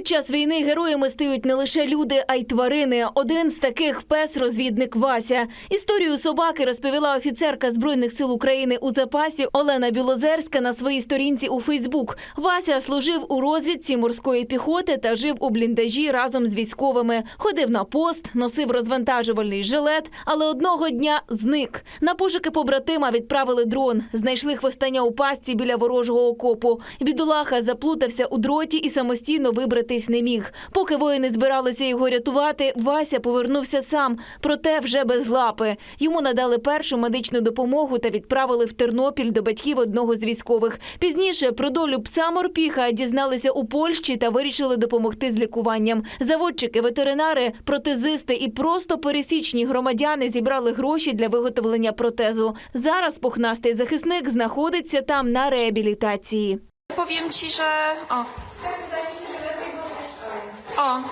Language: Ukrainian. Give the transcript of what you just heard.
Під час війни героями стають не лише люди, а й тварини. Один з таких пес-розвідник Вася. Історію собаки розповіла офіцерка збройних сил України у запасі Олена Білозерська на своїй сторінці у Фейсбук. Вася служив у розвідці морської піхоти та жив у бліндажі разом з військовими. Ходив на пост, носив розвантажувальний жилет, але одного дня зник. На пошуки побратима відправили дрон. Знайшли хвостання у пастці біля ворожого окопу. Бідолаха заплутався у дроті і самостійно вибратись не міг. Поки воїни збиралися його рятувати, Вася повернувся сам, проте вже без лапи. Йому надали першу медичну допомогу та відправили в Тернопіль до батьків одного з військових. Пізніше про долю пса морпіха дізналися у Польщі та вирішили допомогти з лікуванням. Заводчики, ветеринари, протезисти і просто пересічні громадяни зібрали гроші для виготовлення протезу. Зараз пухнастий захисник знаходиться там на реабілітації. Powiem ci, że. O. 와.